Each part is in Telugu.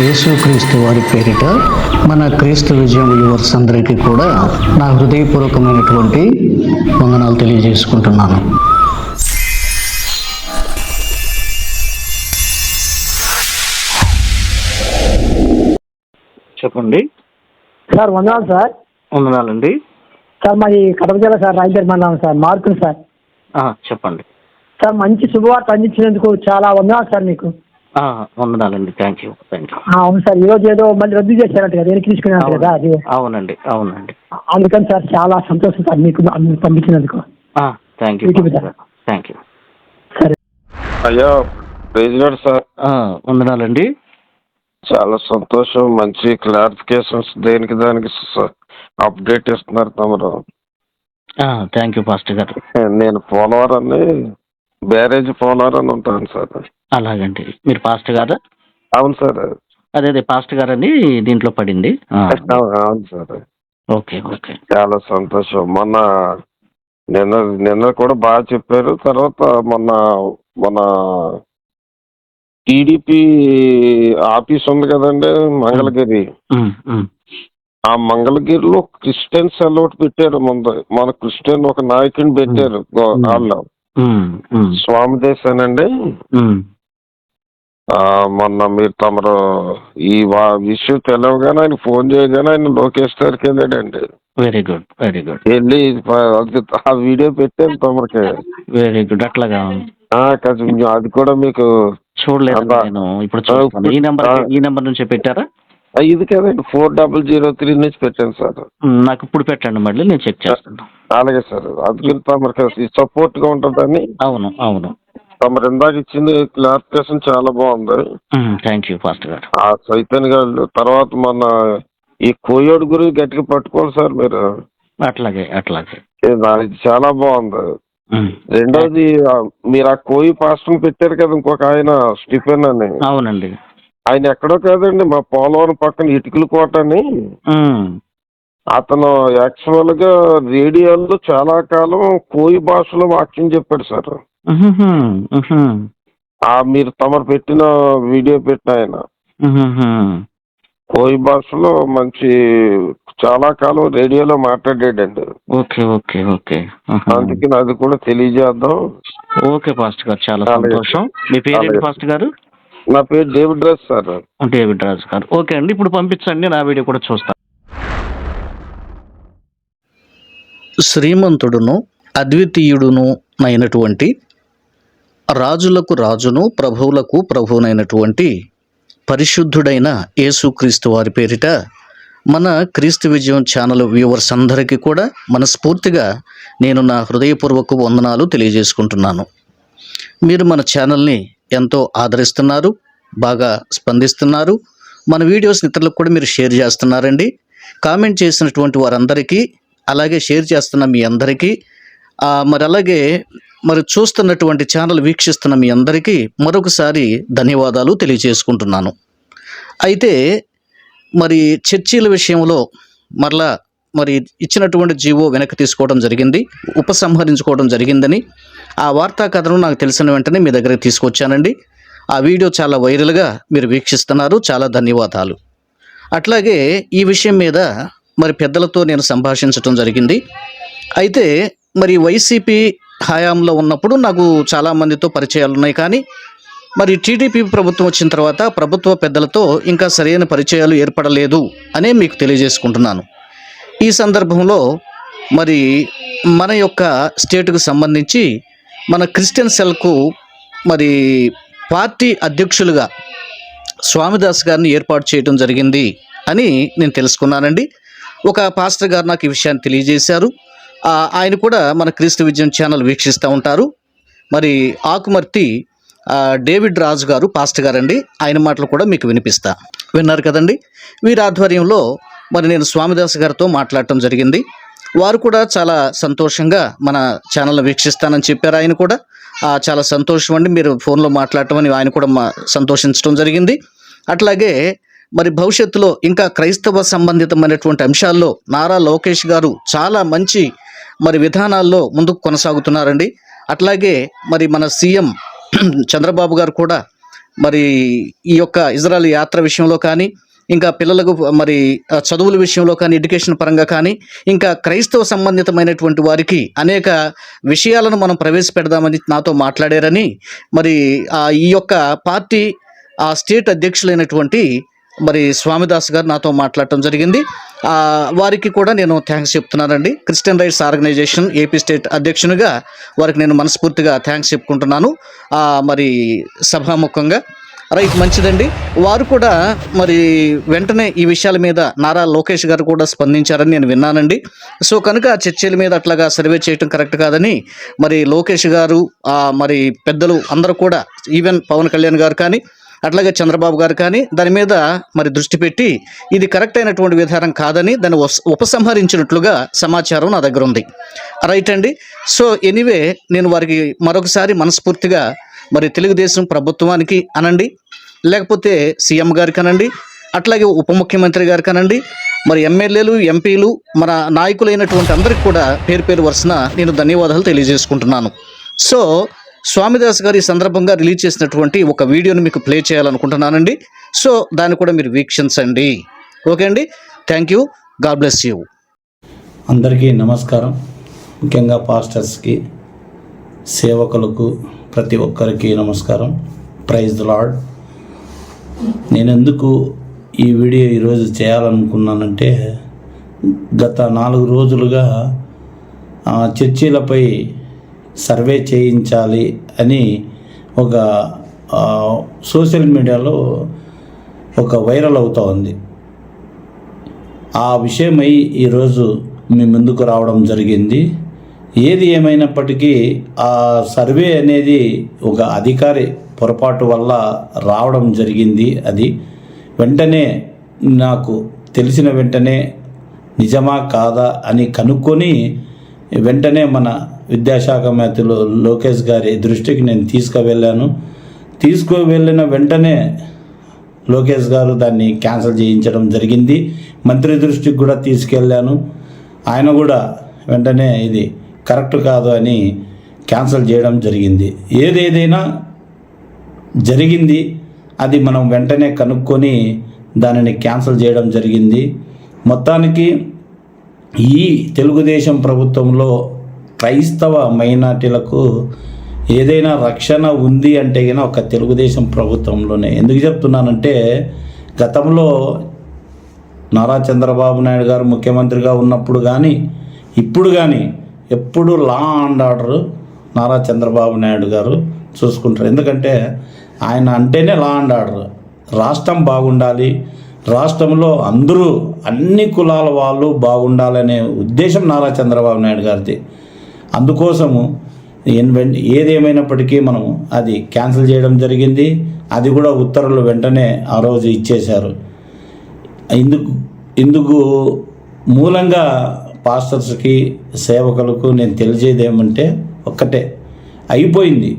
యేసుక్రీస్తు వారి పేరిట మన క్రీస్తు విజయం వ్యూవర్స్ అందరికీ కూడా నా హృదయపూర్వకమైనటువంటి వందనాలు తెలియజేసుకుంటున్నాను. చెప్పండి. సార్ వందనాలు సార్. వందనాలండి. సార్ మాది కడప జిల్లా సార్ రాయపేట మండలం సార్ మార్కులు సార్. ఆ, చెప్పండి. సార్ మంచి శుభవార్త అందించినందుకు చాలా వందనాలు సార్ మీకు. వందనాలండి. థ్యాంక్ యూ థ్యాంక్ యూ ఆ, అవును సార్. ఈరోజు ఏదో మళ్ళీ రద్దు చేశారంట కదా వెనక్కి కదా అది. అవునండి. అవునండి. అందుకని సార్ చాలా సంతోషం సార్ మీకు మీకు పంపించినందుకు. Thank you. థ్యాంక్ యూ సరే. అయ్యా ప్రెసిడెంట్ సార్. వందనాలండి. చాలా సంతోషం మంచి క్లారిఫికేషన్స్ దేనికి దానికి స- అప్డేట్ ఇస్తున్నారు తమరు. థ్యాంక్ యూ పాస్టర్ గారు. నేను పోలవరాన్ని బ్యారేజ్ పోలవరం ఉంటాను సార్. అలాగండి. మీరు పాస్టర్ గారా? అవును సార్. అదే అదే పాస్టర్ గారని దీంట్లో పడింది. ఆ, అవును సార్. Okay okay. చాలా సంతోషం. మొన్న నిన్న నిన్న కూడా బాగా చెప్పారు. తర్వాత మొన్న మన టీడీపీ ఆఫీస్ ఉంది కదండి మంగళగిరి. ఉమ్, ఉమ్. ఆ మంగళగిరిలో క్రిస్టియన్ సెలవుట్ పెట్టారు ముందు. మన క్రిస్టియన్ ఒక నాయకుని పెట్టారు గో-. వాళ్ళు స్వామి దేశానండి. మొన్న మీరు తమరు ఈ విషయం తెలవగానే ఆయన ఫోన్ చేయగానే ఆయన లోకేష్ గారికి వెళ్ళాడండి. వెరీ గుడ్ వెరీ గుడ్ వెళ్ళి ఆ వీడియో పెట్టాను తమరికి. వెరీ గుడ్ అట్లాగా. కొంచెం అది కూడా మీకు చూడలేదు. నేను? ఇప్పుడు ఈ నెంబర్. ఈ నెంబర్ నుంచే పెట్టారా? ఇది కదండి ఫోర్ డబల్ జీరో త్రీ నుంచి పెట్టాను సార్. నాకు ఇప్పుడు పెట్టండి మళ్ళీ నేను చెక్ చేస్తాను. అలాగే సార్. అందుకని తమరికి సపోర్ట్గా ఉంటుందని అవును అవును. తమరు ఇందాక ఇచ్చింది క్లారిఫికేషన్ చాలా బాగుంది. థ్యాంక్ యూ పాస్టర్ గారు. ఆ చైతన్య గారు తర్వాత మన ఈ కోయోడు గురించి గట్టిగా పట్టుకోవాలి సార్ మీరు. అట్లాగే అట్లాగే. చాలా బాగుంది. రెండోది మీరు ఆ కోయి పాస్టర్ పెట్టారు కదా ఇంకొక ఆయన స్టిఫెన్ అని. అవునండి. ఆయన ఎక్కడో కాదండి మా పోలవరం పక్కన ఇటుకల కోట అని అతను యాక్చువల్గా రేడియోలో చాలా కాలం కోయి భాషలో వాక్యం చెప్పాడు సార్. ఆ మీరు తమరు పెట్టిన వీడియో పెట్టిన ఆయన. కోయి భాషలో మంచి చాలా కాలం రేడియోలో మాట్లాడాడండి. Okay okay okay. ఉహు. అందుకని అది కూడా తెలియజేద్దాం. ఓకే పాస్టర్ గారు చాలా. సంతోషం. మీ అలాగే. పాస్టర్ గారు? నా పేరు David Raj sir. David Raju గారు. ఓకే అండి ఇప్పుడు పంపించండి నా వీడియో కూడా చూస్తాను శ్రీమంతుడును అద్వితీయుడును అయినటువంటి రాజులకు రాజును ప్రభువులకు ప్రభువునైనటువంటి పరిశుద్ధుడైన యేసుక్రీస్తు వారి పేరిట మన క్రీస్తు విజయం ఛానల్ వ్యూవర్స్ అందరికీ కూడా మనస్ఫూర్తిగా నేను నా హృదయపూర్వక వందనాలు తెలియజేసుకుంటున్నాను. మీరు మన ఛానల్ని ఎంతో ఆదరిస్తున్నారు బాగా స్పందిస్తున్నారు. మన వీడియోస్ ఇతరులకు కూడా మీరు షేర్ చేస్తున్నారండి. కామెంట్ చేసినటువంటి వారందరికీ అలాగే షేర్ చేస్తున్న మీ అందరికీ మరి అలాగే మరి చూస్తున్నటువంటి ఛానల్ వీక్షిస్తున్న మీ అందరికీ మరొకసారి ధన్యవాదాలు తెలియజేసుకుంటున్నాను. అయితే మరి చర్చీల విషయంలో మరలా మరి ఇచ్చినటువంటి జీవో వెనక్కి తీసుకోవడం జరిగింది ఉపసంహరించుకోవడం జరిగిందని ఆ వార్తా కథను నాకు తెలిసిన వెంటనే మీ దగ్గరికి తీసుకొచ్చానండి. ఆ వీడియో చాలా వైరల్గా మీరు వీక్షిస్తున్నారు చాలా ధన్యవాదాలు. అట్లాగే ఈ విషయం మీద మరి పెద్దలతో నేను సంభాషించటం జరిగింది. అయితే మరి వైసీపీ హయాంలో ఉన్నప్పుడు నాకు చాలామందితో పరిచయాలు ఉన్నాయి. కానీ మరి టీడీపీ ప్రభుత్వం వచ్చిన తర్వాత ప్రభుత్వ పెద్దలతో ఇంకా సరైన పరిచయాలు ఏర్పడలేదు అనే మీకు తెలియజేసుకుంటున్నాను. ఈ సందర్భంలో మరి మన యొక్క స్టేట్కు సంబంధించి మన క్రిస్టియన్ సెల్కు మరి పార్టీ అధ్యక్షులుగా స్వామిదాస్ గారిని ఏర్పాటు చేయడం జరిగింది అని నేను తెలుసుకున్నానండి. ఒక పాస్టర్ గారు నాకు ఈ విషయాన్ని తెలియజేశారు. ఆయన కూడా మన క్రీస్తు విజయం ఛానల్ వీక్షిస్తూ ఉంటారు. మరి ఆకుమర్తి డేవిడ్ రాజు గారు పాస్టర్ గారండి. ఆయన మాటలు కూడా మీకు వినిపిస్తా. విన్నారు కదండి? వీరి ఆధ్వర్యంలో మరి నేను స్వామిదాస్ గారితో మాట్లాడటం జరిగింది. వారు కూడా చాలా సంతోషంగా మన ఛానల్ వీక్షిస్తానని చెప్పారు ఆయన కూడా. చాలా సంతోషం అండి. మీరు ఫోన్లో మాట్లాడటం అని ఆయన కూడా మా సంతోషించడం జరిగింది. అట్లాగే మరి భవిష్యత్తులో ఇంకా క్రైస్తవ సంబంధితమైనటువంటి అంశాల్లో నారా లోకేష్ గారు చాలా మంచి మరి విధానాల్లో ముందుకు కొనసాగుతున్నారండి. అట్లాగే మరి మన సీఎం చంద్రబాబు గారు కూడా మరి ఈ యొక్క ఇజ్రాయల్ యాత్ర విషయంలో కానీ ఇంకా పిల్లలకు మరి చదువుల విషయంలో కానీ ఎడ్యుకేషన్ పరంగా కానీ ఇంకా క్రైస్తవ సంబంధితమైనటువంటి వారికి అనేక విషయాలను మనం ప్రవేశపెడదామని నాతో మాట్లాడారని మరి ఈ యొక్క పార్టీ ఆ స్టేట్ అధ్యక్షులైనటువంటి మరి స్వామిదాస్ గారు నాతో మాట్లాడటం జరిగింది. వారికి కూడా నేను థ్యాంక్స్ చెప్తున్నానండి. Christian rights organisation AP state అధ్యక్షునిగా వారికి నేను మనస్ఫూర్తిగా థ్యాంక్స్ చెప్పుకుంటున్నాను. మరి సభాముఖంగా. రైట్ మంచిదండి. వారు కూడా మరి వెంటనే ఈ విషయాల మీద నారా లోకేష్ గారు కూడా స్పందించారని నేను విన్నానండి. సో కనుక చర్చల మీద అట్లాగా సర్వే చేయటం కరెక్ట్ కాదని మరి లోకేష్ గారు మరి పెద్దలు అందరూ కూడా ఈవెన్ పవన్ కళ్యాణ్ గారు కానీ అట్లాగే చంద్రబాబు గారు కానీ దాని మీద మరి దృష్టి పెట్టి ఇది కరెక్ట్ అయినటువంటి విధానం కాదని దాన్ని ఉపసంహరించినట్లుగా సమాచారం నా దగ్గర ఉంది. రైట్ అండి. సో ఎనీవే నేను వారికి మరొకసారి మనస్ఫూర్తిగా మరి తెలుగుదేశం ప్రభుత్వానికి అనండి. లేకపోతే సీఎం గారికి అనండి. అట్లాగే ఉప ముఖ్యమంత్రి గారికి అనండి. మరి ఎమ్మెల్యేలు ఎంపీలు మన నాయకులైనటువంటి అందరికి కూడా పేరు పేరు వరుసన నేను ధన్యవాదాలు తెలియజేసుకుంటున్నాను. సో స్వామిదాస్ గారు ఈ సందర్భంగా రిలీజ్ చేసినటువంటి ఒక వీడియోని మీకు ప్లే చేయాలనుకుంటున్నానండి. సో దాన్ని కూడా మీరు వీక్షించండి. ఓకే అండి? Thank you. God bless you. అందరికీ నమస్కారం. ముఖ్యంగా పాస్టర్స్కి సేవకులకు ప్రతి ఒక్కరికి నమస్కారం. Praise lord lord. నేను ఎందుకు ఈ వీడియో ఈరోజు చేయాలనుకున్నానంటే గత నాలుగు రోజులుగా ఆ, చర్చీలపై సర్వే చేయించాలి అని ఒక సోషల్ మీడియాలో ఒక వైరల్ అవుతూ ఉంది. ఆ విషయమై ఈరోజు మీ ముందుకు రావడం జరిగింది. ఏది ఏమైనప్పటికీ ఆ సర్వే అనేది ఒక అధికారి పొరపాటు వల్ల రావడం జరిగింది అది. వెంటనే నాకు తెలిసిన వెంటనే నిజమా కాదా అని కనుక్కొని వెంటనే మన విద్యాశాఖ మంత్రులు లోకేష్ గారి దృష్టికి నేను తీసుకువెళ్ళాను. తీసుకువెళ్ళిన వెంటనే లోకేష్ గారు దాన్ని క్యాన్సిల్ చేయించడం జరిగింది. మంత్రి దృష్టికి కూడా తీసుకెళ్ళాను. ఆయన కూడా వెంటనే ఇది కరెక్ట్ కాదు అని క్యాన్సిల్ చేయడం జరిగింది. ఏదేదైనా జరిగింది అది మనం వెంటనే కనుక్కొని దానిని క్యాన్సిల్ చేయడం జరిగింది. మొత్తానికి ఈ తెలుగుదేశం ప్రభుత్వంలో క్రైస్తవ మైనార్టీలకు ఏదైనా రక్షణ ఉంది అంటే కనుక ఒక తెలుగుదేశం ప్రభుత్వంలోనే. ఎందుకు చెప్తున్నానంటే గతంలో నారా చంద్రబాబు నాయుడు గారు ముఖ్యమంత్రిగా ఉన్నప్పుడు కానీ ఇప్పుడు కానీ ఎప్పుడు law and order Nara Chandrababu Naidu garu చూసుకుంటారు. ఎందుకంటే ఆయన అంటేనే లా అండ్ ఆర్డర్. రాష్ట్రం బాగుండాలి. రాష్ట్రంలో అందరూ అన్ని కులాల వాళ్ళు బాగుండాలనే ఉద్దేశం నారా చంద్రబాబు నాయుడు గారిది. అందుకోసము ఏదేమైనప్పటికీ మనం అది క్యాన్సిల్ చేయడం జరిగింది. అది కూడా ఉత్తర్వులు వెంటనే ఆ రోజు ఇచ్చేశారు. ఇందుకు ఇందుకు మూలంగా పాస్టర్స్కి సేవకులకు నేను తెలిసేది ఏమంటే ఒక్కటే. అయిపోయింది.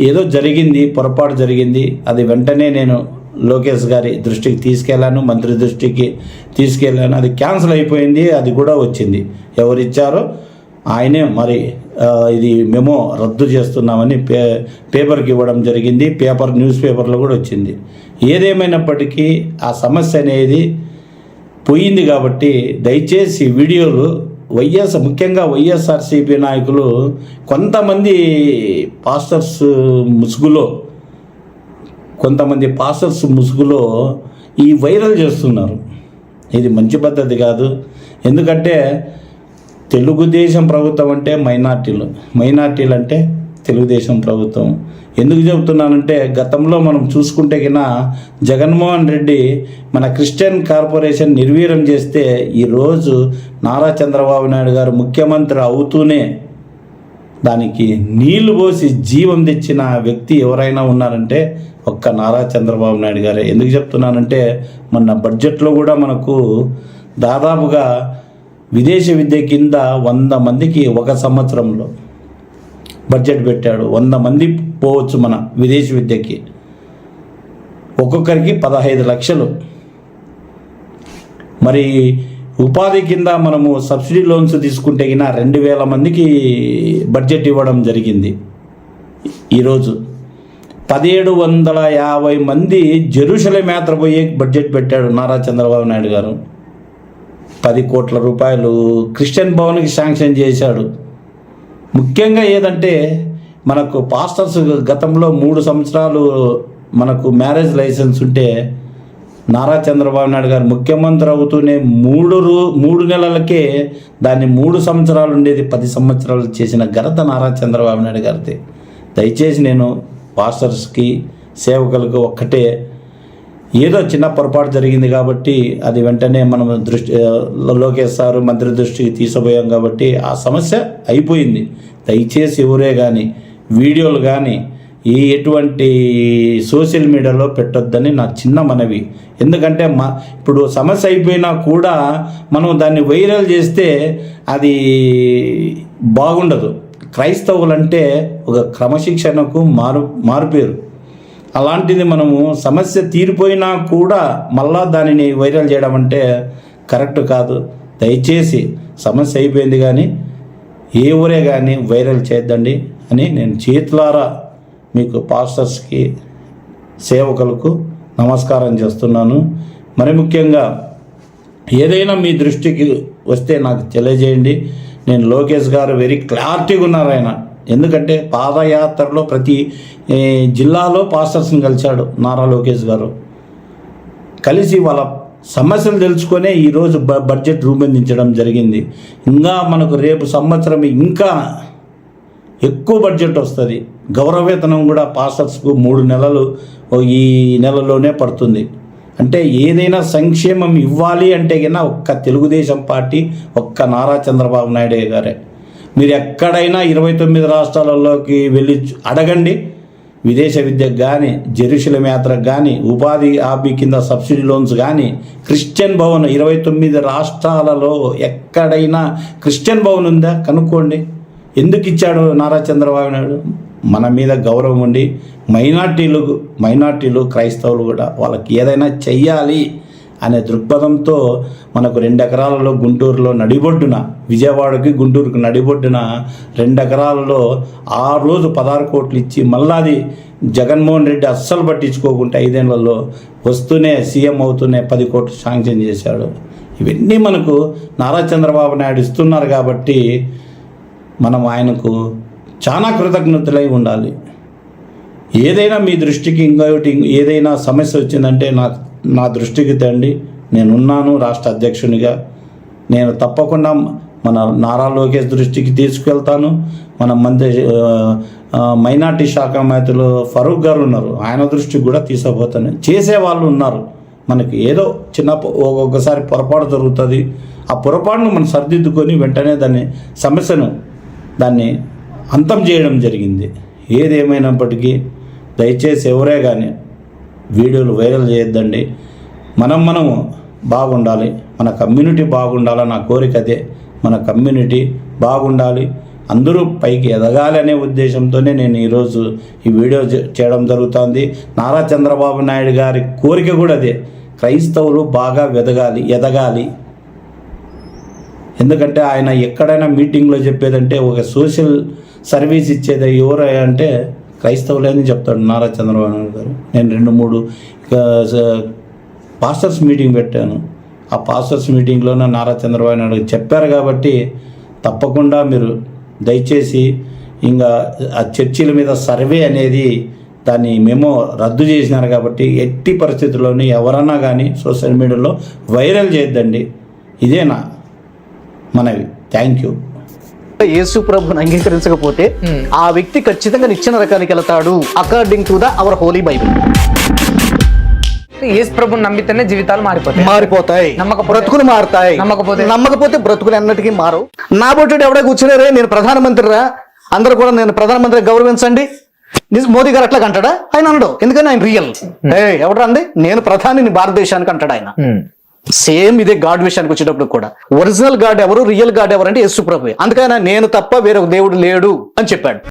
ఏదో జరిగింది పొరపాటు జరిగింది అది వెంటనే నేను లోకేష్ గారి దృష్టికి తీసుకెళ్ళాను మంత్రి దృష్టికి తీసుకెళ్ళాను. అది క్యాన్సిల్ అయిపోయింది అది కూడా వచ్చింది. ఎవరిచ్చారో ఆయనే మరి ఇది మేము రద్దు చేస్తున్నామని పే పేపర్కి ఇవ్వడం జరిగింది. పేపర్ న్యూస్ పేపర్లో కూడా వచ్చింది. ఏదేమైనప్పటికీ ఆ సమస్య అనేది పోయింది కాబట్టి దయచేసి వీడియోలు వైఎస్ ముఖ్యంగా వైఎస్ఆర్సీపీ నాయకులు కొంతమంది పాస్టర్స్ ముసుగులో కొంతమంది పాస్టర్స్ ముసుగులో ఈ వైరల్ చేస్తున్నారు. ఇది మంచి పద్ధతి కాదు. ఎందుకంటే తెలుగుదేశం ప్రభుత్వం అంటే మైనార్టీలు. మైనార్టీలు అంటే తెలుగుదేశం ప్రభుత్వం. ఎందుకు చెబుతున్నానంటే గతంలో మనం చూసుకుంటే కినా జగన్మోహన్ రెడ్డి మన క్రిస్టియన్ కార్పొరేషన్ నిర్వీర్యం చేస్తే ఈరోజు నారా చంద్రబాబు నాయుడు గారు ముఖ్యమంత్రి అవుతూనే దానికి నీళ్ళు పోసి జీవం తెచ్చిన వ్యక్తి ఎవరైనా ఉన్నారంటే ఒక్క నారా చంద్రబాబు నాయుడు గారే. ఎందుకు చెప్తున్నానంటే మొన్న బడ్జెట్లో కూడా మనకు దాదాపుగా విదేశీ విద్య కింద వంద మందికి ఒక సంవత్సరంలో బడ్జెట్ పెట్టాడు. వంద మంది పోవచ్చు మన విదేశీ విద్యకి. ఒక్కొక్కరికి పదహైదు లక్షలు. మరి ఉపాధి కింద మనము సబ్సిడీ లోన్స్ తీసుకుంటే అయినా రెండు వేల మందికి బడ్జెట్ ఇవ్వడం జరిగింది. ఈరోజు పదిహేడు వందల యాభై మంది జెరూసలేం యాత్ర పోయే బడ్జెట్ పెట్టాడు నారా చంద్రబాబు నాయుడు గారు. పది కోట్ల రూపాయలు క్రిస్టియన్ భవన్కి శాంక్షన్ చేశాడు. ముఖ్యంగా ఏదంటే మనకు పాస్టర్స్ గతంలో మూడు సంవత్సరాలు మనకు మ్యారేజ్ లైసెన్స్ ఉంటే నారా చంద్రబాబు నాయుడు గారు ముఖ్యమంత్రి అవుతూనే మూడు రూ మూడు నెలలకే దాన్ని మూడు సంవత్సరాలు ఉండేది పది సంవత్సరాలు చేసిన ఘనత నారా చంద్రబాబు నాయుడు గారిది. దయచేసి నేను పాస్టర్స్కి సేవకులకు ఒక్కటే ఏదో చిన్న పొరపాటు జరిగింది కాబట్టి అది వెంటనే మనం దృష్టి లోకేష్ సారు మంత్రి దృష్టికి తీసుకుపోయాం కాబట్టి ఆ సమస్య అయిపోయింది. దయచేసి ఎవరే కానీ వీడియోలు కానీ ఈ ఎటువంటి సోషల్ మీడియాలో పెట్టొద్దని నా చిన్న మనవి. ఎందుకంటే మా ఇప్పుడు సమస్య అయిపోయినా కూడా మనం దాన్ని వైరల్ చేస్తే అది బాగుండదు. క్రైస్తవులంటే ఒక క్రమశిక్షణకు మారు మారుపేరు. అలాంటిది మనము సమస్య తీరిపోయినా కూడా మళ్ళా దానిని వైరల్ చేయడం అంటే కరెక్ట్ కాదు. దయచేసి సమస్య అయిపోయింది కానీ ఏ ఊరే కానీ వైరల్ చేద్దండి అని నేను చేతులారా మీకు పాస్టర్స్కి సేవకులకు నమస్కారం చేస్తున్నాను. మరి ముఖ్యంగా ఏదైనా మీ దృష్టికి వస్తే నాకు తెలియజేయండి. నేను లోకేష్ గారు వెరీ క్లారిటీగా ఉన్నారు ఆయన. ఎందుకంటే పాదయాత్రలో ప్రతి జిల్లాలో పాస్టర్స్ని కలిశాడు నారా లోకేష్ గారు. కలిసి వాళ్ళ సమస్యలు తెలుసుకొనే ఈరోజు బ బడ్జెట్ రూపొందించడం జరిగింది. ఇంకా మనకు రేపు సంవత్సరం ఇంకా ఎక్కువ బడ్జెట్ వస్తుంది. గౌరవవేతనం కూడా పాస్టర్స్కు మూడు నెలలు ఈ నెలలోనే పడుతుంది. అంటే ఏదైనా సంక్షేమం ఇవ్వాలి అంటే కన్నా ఒక్క తెలుగుదేశం పార్టీ ఒక్క నారా చంద్రబాబు నాయుడు గారే. మీరు ఎక్కడైనా ఇరవై తొమ్మిది రాష్ట్రాలలోకి వెళ్ళి అడగండి. విదేశ విద్యకు కానీ జెరూసలేం యాత్రకు కానీ ఉపాధి హాబీ కింద సబ్సిడీ లోన్స్ కానీ క్రిస్టియన్ భవన్ ఇరవై తొమ్మిది రాష్ట్రాలలో ఎక్కడైనా క్రిస్టియన్ భవన్ ఉందా? కనుక్కోండి. ఎందుకు ఇచ్చాడు నారా చంద్రబాబు నాయుడు? మన మీద గౌరవం ఉండి మైనార్టీలు మైనార్టీలు క్రైస్తవులు కూడా వాళ్ళకి ఏదైనా చెయ్యాలి. అనే దృక్పథంతో మనకు రెండు ఎకరాలలో గుంటూరులో నడిబొడ్డున విజయవాడకి గుంటూరుకు నడిబొడ్డున రెండు ఎకరాలలో ఆ రోజు పదహారు కోట్లు ఇచ్చి మళ్ళా అది జగన్మోహన్ రెడ్డి అస్సలు పట్టించుకోకుండా ఐదేళ్ళలో వస్తూనే సీఎం అవుతూనే పది కోట్లు శాంక్షన్ చేశాడు. ఇవన్నీ మనకు నారా చంద్రబాబు నాయుడు ఇస్తున్నారు కాబట్టి మనం ఆయనకు చాలా కృతజ్ఞతలై ఉండాలి. ఏదైనా మీ దృష్టికి ఇంకొకటి ఏదైనా సమస్య వచ్చిందంటే నాకు నా దృష్టికి తండి. నేనున్నాను రాష్ట్ర అధ్యక్షునిగా. నేను తప్పకుండా మన నారా లోకేష్ దృష్టికి తీసుకెళ్తాను. మన మంత్రి మైనార్టీ శాఖ మంత్రులు ఫరూక్ గారు ఉన్నారు. ఆయన దృష్టికి కూడా తీసుకుపోతాను. చేసే వాళ్ళు ఉన్నారు. మనకి ఏదో చిన్న ఒక్కొక్కసారి పొరపాటు జరుగుతుంది. ఆ పొరపాటును మనం సరిదిద్దుకొని వెంటనే దాన్ని సమస్యను దాన్ని అంతం చేయడం జరిగింది. ఏదేమైనప్పటికీ దయచేసి ఎవరే కానీ వీడియోలు వైరల్ చేయొద్దండి. మనం మనము బాగుండాలి. మన కమ్యూనిటీ బాగుండాలని నా కోరిక అదే. మన కమ్యూనిటీ బాగుండాలి. అందరూ పైకి ఎదగాలి అనే ఉద్దేశంతోనే నేను ఈరోజు ఈ వీడియో చేయడం జరుగుతుంది. నారా చంద్రబాబు నాయుడు గారి కోరిక కూడా అదే. క్రైస్తవులు బాగా వెదగాలి ఎదగాలి. ఎందుకంటే ఆయన ఎక్కడైనా మీటింగ్లో చెప్పేదంటే ఒక సోషల్ సర్వీస్ ఇచ్చేది ఎవరు అంటే క్రైస్తవులే అని చెప్తాడు నారా చంద్రబాబు నాయుడు గారు. నేను రెండు మూడు పాస్టర్స్ మీటింగ్ పెట్టాను. ఆ పాస్టర్స్ మీటింగ్లోనే నారా చంద్రబాబు నాయుడు చెప్పారు కాబట్టి తప్పకుండా మీరు దయచేసి ఇంకా ఆ చర్చిల మీద సర్వే అనేది దాన్ని మేము రద్దు చేసినారు కాబట్టి ఎట్టి పరిస్థితుల్లోని ఎవరన్నా కానీ సోషల్ మీడియాలో వైరల్ చేయొద్దండి. ఇదేనా మనవి. Thank you. యేసు ప్రభుని అంగీకరించకపోతే ఆ వ్యక్తి ఖచ్చితంగా నిచ్చిన రకానికి వెళ్తాడు. According to the our holy Bible Yesu ప్రభుని నమ్మితేనే జీవితాలు మారిపోతాయి. మారిపోతాయి. నమ్మకపోతే- బ్రతుకులు మారుతాయి. నమ్మకపోతే? నమ్మకపోతే బ్రతుకులు ఎన్నటికీ మారు నా బొట్టుడు ఎవడే కూర్చున్నారే నేను ప్రధానమంత్రిరా. అందరూ కూడా నేను ప్రధానమంత్రి గౌరవించండి. మోదీ గారు అట్లా అంటాడా ఆయన అనడు. ఎందుకని ఆయన రియల్ ఏ ఎవడు అండి నేను ప్రధానిని భారతదేశానికి అంటాడు ఆయన. ఉమ్. సేమ్ ఇదే గాడ్ విషయానికి వచ్చేటప్పుడు కూడా. ఒరిజినల్ గాడ్ ఎవరు రియల్ గాడ్ ఎవరు అంటే యేసు ప్రభు అందుకని నేను తప్ప వేరొక దేవుడు లేడు అని చెప్పాడు.